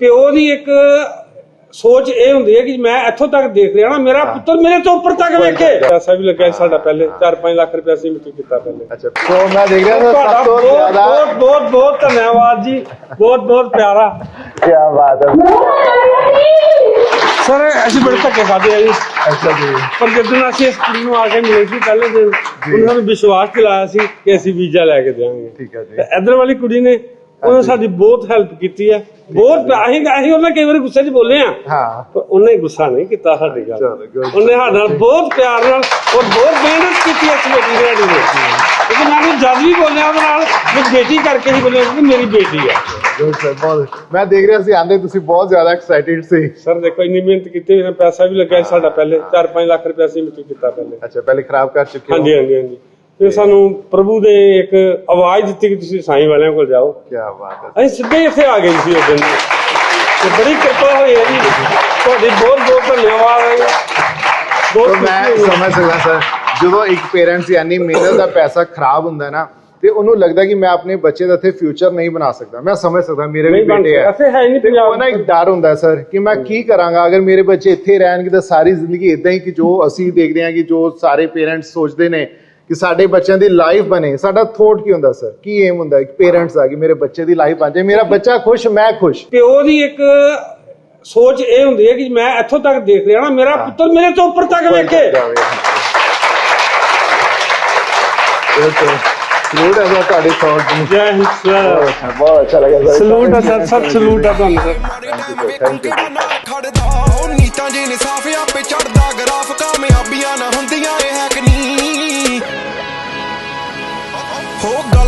ਪਿਓ ਦੀ ਇੱਕ ਸੋਚ ਇਹ ਹੁੰਦੀ ਹੈ ਕਿ ਮੈਂ ਇੱਥੋਂ ਤੱਕ ਦੇਖ ਰਿਹਾ ਨਾ ਮੇਰਾ ਪੁੱਤਰ ਮੇਰੇ ਤੋਂ ਉੱਪਰ ਤੱਕ ਵੇਖੇ। ਪੈਸਾ ਵੀ ਲੱਗਿਆ ਸੀ ਸਾਡਾ ਪਹਿਲੇ 4-5 ਲੱਖ ਰੁਪਏ ਅਸੀਂ ਮਿੱਟੀ ਕੀਤਾ ਪਹਿਲੇ। ਅੱਛਾ। ਸੋ ਮੈਂ ਦੇਖ ਰਿਹਾ ਤੁਹਾਡਾ ਸਭ ਤੋਂ ਬਹੁਤ ਜ਼ਿਆਦਾ। ਬਹੁਤ ਬਹੁਤ ਬਹੁਤ ਧੰਨਵਾਦ ਜੀ। ਬਹੁਤ ਬਹੁਤ ਪਿਆਰਾ। ਕੀ ਬਾਤ ਹੈ। ਸਰ ਅਸੀਂ ਬੜੇ ਧੱਕੇ ਖਾਦੇ ਆ ਜੀ। ਅੱਛਾ ਜੀ। ਪਰ ਜਦੋਂ ਅਸੀਂ ਇਸ ਕੁੜੀ ਨੂੰ ਆ ਕੇ ਮਿਲੇ ਸੀ ਪਹਿਲੇ ਦਿਨ ਉਹਨਾਂ ਨੂੰ ਵਿਸ਼ਵਾਸ ਦਿਲਾਇਆ ਸੀ ਕਿ ਅਸੀਂ ਵੀਜ਼ਾ ਲੈ ਕੇ ਦੇਵਾਂਗੇ। ਠੀਕ ਹੈ ਜੀ। ਇਧਰ ਵਾਲੀ ਕੁੜੀ ਨੇ ਉਹਨੇ ਸਾਡੀ ਬਹੁਤ ਹੈਲਪ ਕੀਤੀ ਹੈ। ਬਹੁਤ ਅਸੀਂ ਅਸੀਂ ਉਹਨਾਂ ਕਈ ਵਾਰੀ ਗੁੱਸੇ 'ਚ ਬੋਲੇ ਆ ਹਾਂ। ਪਰ ਉਹਨੇ ਗੁੱਸਾ ਨਹੀਂ ਕੀਤਾ ਸਾਡੀ ਗੱਲ. ਉਹਨੇ ਸਾਡੇ ਨਾਲ ਬਹੁਤ ਪਿਆਰ ਨਾਲ ਔਰ ਬਹੁਤ ਮਿਹਨਤ ਕੀਤੀ ਇਸ ਬੇਟੀ ਦੇ ਸਾਡੀ ਨੇ ਕਿਉਂਕਿ ਮੈਂ ਜਦ ਵੀ ਬੋਲਿਆ ਉਹਦੇ ਨਾਲ ਮੈਂ ਬੇਟੀ ਕਰਕੇ ਹੀ ਬੋਲਿਆ ਕਿ ਮੇਰੀ ਬੇਟੀ ਹੈ ਮੈਂ ਦੇਖ ਰਿਹਾ ਸੀ ਆਂਦੇ ਤੁਸੀਂ ਬਹੁਤ ਜ਼ਿਆਦਾ ਐਕਸਾਈਟਿਡ ਸੀ। ਸਰ ਦੇਖੋ ਇੰਨੀ ਮਿਹਨਤ ਕੀਤੀ ਇਹਨਾਂ ਪੈਸਾ ਵੀ ਲੱਗਿਆ ਸਾਡਾ ਪਹਿਲੇ। 4-5 ਲੱਖ ਰੁਪਏ ਅਸੀਂ ਮਿੱਟੀ ਕੀਤਾ ਪਹਿਲੇ। ਅੱਛਾ ਪਹਿਲੇ ਖਰਾਬ ਕਰ ਚੁੱਕੇ ਹੋ। ਹਾਂਜੀ ਹਾਂਜੀ ਹਾਂਜੀ। ਫਿਰ ਸਾਨੂੰ ਪ੍ਰਭੂ ਨੇ ਇੱਕ ਆਵਾਜ਼ ਦਿੱਤੀ ਕਿ ਤੁਸੀਂ ਸਾਈਂ ਵਾਲਿਆਂ ਕੋਲ ਜਾਓ। ਕੀ ਬਾਤ ਹੈ। ਅਸੀਂ ਸਿੱਧੇ ਇੱਥੇ ਆ ਗਏ ਸੀ ਉਸ ਦਿਨ। ਤੇ ਬੜੀ ਕਿਰਪਾ ਹੋਈ ਹੈ ਜੀ। ਤੁਹਾਡੀ ਬਹੁਤ ਬਹੁਤ ਧੰਨਵਾਦ ਹੈ। ਬਹੁਤ ਮੈਂ। ਸਮਝ ਸਕਦਾ ਸਰ ਜਦੋਂ ਇੱਕ ਪੇਰੈਂਟਸ ਯਾਨੀ ਮਿਹਨਤ ਦਾ ਪੈਸਾ ਖਰਾਬ ਹੁੰਦਾ ਨਾ ਤੇ ਉਹਨੂੰ ਲੱਗਦਾ ਕਿ ਮੈਂ ਆਪਣੇ ਬੱਚੇ ਦਾ ਇੱਥੇ ਫਿਊਚਰ ਨਹੀਂ ਬਣਾ ਸਕਦਾ। ਮੈਂ ਸਮਝ ਸਕਦਾ ਮੇਰੇ ਵੀ ਬੇਟੇ ਹੈ ਇੱਥੇ ਹੈ ਨਹੀਂ ਪੰਜਾਬ ਉਹ ਨਾ ਇੱਕ ਡਰ ਹੁੰਦਾ ਸਰ ਕਿ ਮੈਂ ਕੀ ਕਰਾਂਗਾ? ਅਗਰ ਮੇਰੇ ਬੱਚੇ ਇੱਥੇ ਰਹਿਣਗੇ ਤਾਂ ਸਾਰੀ ਜ਼ਿੰਦਗੀ ਇਦਾਂ ਹੀ ਕਿ ਜੋ ਅਸੀਂ ਦੇਖਦੇ ਹਾਂ ਕਿ ਜੋ ਸਾਰੇ ਪੇਰੈਂਟਸ ਸੋਚਦੇ ਨੇ ਕਿ ਸਾਡੇ ਬੱਚਿਆਂ ਦੀ ਲਾਈਫ ਬਣੇ। ਸਾਡਾ ਥੋਟ ਕੀ ਹੁੰਦਾ ਸਰ ਕੀ ਏਮ ਹੁੰਦਾ? ਇੱਕ ਪੇਰੈਂਟਸ ਦਾ ਕਿ ਮੇਰੇ ਬੱਚੇ ਦੀ ਲਾਈਫ ਬਣ ਜਾਏ। ਮੇਰਾ ਬੱਚਾ ਖੁਸ਼ ਮੈਂ ਖੁਸ਼। ਪਿਓ ਦੀ ਇੱਕ ਸੋਚ ਇਹ ਹੁੰਦੀ ਹੈ ਕਿ ਮੈਂ ਇੱਥੋਂ ਤੱਕ ਦੇਖ ਰਿਹਾ ਨਾ ਮੇਰਾ ਪੁੱਤਰ ਮੇਰੇ ਤੋਂ ਉੱਪਰ ਤੱਕ ਵੇਖੇ। ਸਲੂਟ ਹੈ ਸਰ ਤੁਹਾਡੀ ਥੋਟ ਨੂੰ। ਜੈ ਹਿੰਦ ਸਰ। ਬਹੁਤ ਅੱਛਾ ਲੱਗਾ ਸਰ। ਸਲੂਟ ਹੈ ਸਰ ਸਰ ਸਲੂਟ ਹੈ ਤੁਹਾਨੂੰ ਸਰ। ਕਿਹੜਾ ਨਾ ਖੜਦਾ। ਉਹ ਨੀਤਾਂ ਜੇ ਨੇ ਸਾਫ਼ ਆਪੇ ਚੜਦਾ ਗਰਾਫ ਕਾਮਯਾਬੀਆਂ ਨਾ ਹੁੰਦੀਆਂ। ਇਹ ਹੈ